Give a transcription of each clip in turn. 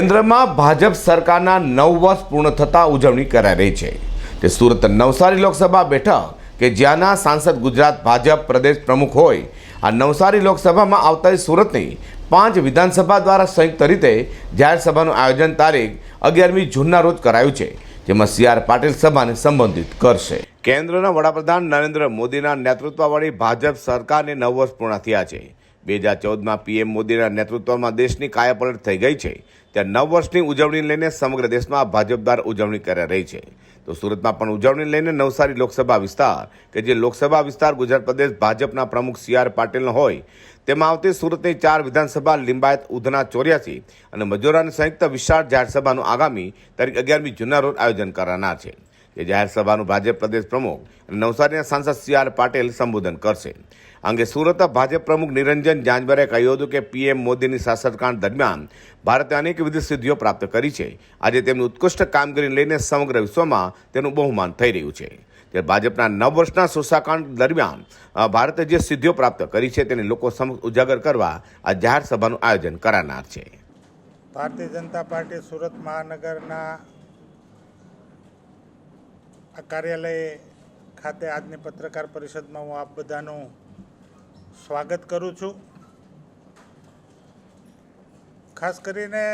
કેન્દ્રમાં ભાજપ સરકારના નવ વર્ષ પૂર્ણ થતાં ઉજવણી કરાઈ રહી છે. તે સુરત નવસારી લોકસભા બેઠક, કે જ્યાંના સાંસદ ગુજરાત ભાજપ પ્રદેશ પ્રમુખ હોય, આ નવસારી લોકસભામાં આવતા સુરતની પાંચ વિધાનસભા દ્વારા સંયુક્ત રીતે જાહેર સભાનું આયોજન તારીખ અગિયારમી જૂનના રોજ કરાયું છે, જેમાં સી પાટીલ સભાને સંબોધિત કરશે. કેન્દ્રના વડાપ્રધાન નરેન્દ્ર મોદીના નેતૃત્વવાળી ભાજપ સરકારને નવ વર્ષ પૂર્ણ થયા છે. બે હજાર ચૌદમાં પીએમ મોદીના નેતૃત્વમાં દેશની કાયાપલટ થઈ ગઈ છે. ત્યાં નવ વર્ષની ઉજવણી લઈને સમગ્ર દેશમાં ભાજપ દ્વારા ઉજવણી કરી રહી છે. તો સુરતમાં પણ ઉજવણી લઈને નવસારી લોકસભા વિસ્તાર, કે જે લોકસભા વિસ્તાર ગુજરાત પ્રદેશ ભાજપના પ્રમુખ સી આર પાટીલનો હોય, તેમાં આવતી સુરતની ચાર વિધાનસભા લિંબાયત, ઉધના, ચોર્યાસી અને મજોરાની સંયુક્ત વિશાળ જાહેરસભાનું આગામી તારીખ અગિયારમી જૂનના રોજ આયોજન કરાનાર છે. જે જાહેર સભાનું ભાજપ પ્રદેશ પ્રમુખ અને નવસારીના સાંસદ સી આર પાટીલ સંબોધન કરશે. અંગે સુરત ભાજપ પ્રમુખ નિરંજન જાંજબરે કહ્યું હતું કે પીએમ મોદીની શાસનકાળ દરમિયાન ભારતે અનેકવિધ સિદ્ધિઓ પ્રાપ્ત કરી છે. આજે તેમની ઉત્કૃષ્ટ કામગીરીને લઈને સમગ્ર વિશ્વમાં તેનું બહુમાન થઈ રહ્યું છે. તે ભાજપના નવ વર્ષના સુશાકાંડ દરમિયાન ભારતે જે સિદ્ધિઓ પ્રાપ્ત કરી છે તેને લોકો સમક્ષ ઉજાગર કરવા આ જાહેર સભાનું આયોજન કરાનાર છે. ભારતીય જનતા પાર્ટી સુરત મહાનગરના આ કાર્યાલય ખાતે આજની પત્રકાર પરિષદમાં હું આપ બધાનું સ્વાગત કરું છું. ખાસ કરીને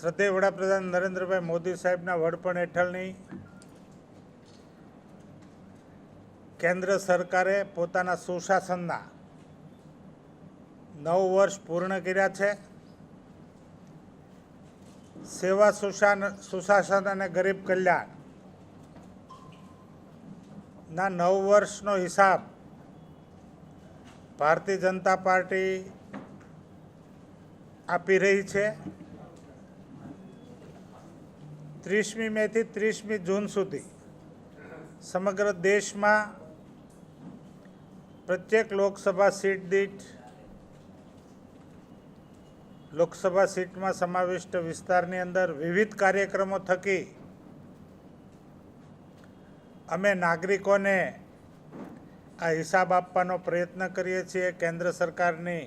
શ્રદ્ધેય વડાપ્રધાન નરેન્દ્રભાઈ મોદી સાહેબના વડપણ હેઠળની કેન્દ્ર સરકારે પોતાના સુશાસનના નવ વર્ષ પૂર્ણ કર્યા છે. સેવા સુશાન, સુશાસન અને ગરીબ કલ્યાણ. ના નવ વર્ષનો હિસાબ ભારતીય જનતા પાર્ટી આપી રહી છે. ત્રીસમી મેથી ત્રીસમી જૂન સુધી સમગ્ર દેશમાં પ્રત્યેક લોકસભા સીટ દીઠ લોકસભા સીટમાં સમાવિષ્ટ વિસ્તારની અંદર વિવિધ કાર્યક્રમો થકી અમે નાગરિકોને આ હિસાબ આપવાનો પ્રયત્ન કરીએ છીએ. કેન્દ્ર સરકારની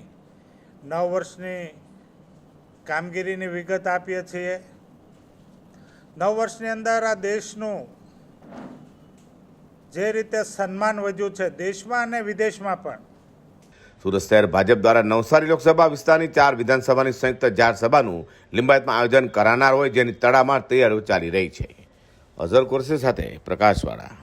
નવ વર્ષની કામગીરીની વિગત આપીએ છીએ. નવ વર્ષની અંદર આ દેશનું જે રીતે સન્માન વધ્યું છે, દેશમાં અને વિદેશમાં પણ સુરત શહેર ભાજપ દ્વારા નવસારી લોકસભા વિસ્તારની ચાર વિધાનસભાની સંયુક્ત જાહેર સભાનું લિંબાયતમાં આયોજન કરાનાર હોય જેની તડામાર તૈયારીઓ ચાલી રહી છે. અઝર કુરશી સાથે પ્રકાશવાળા.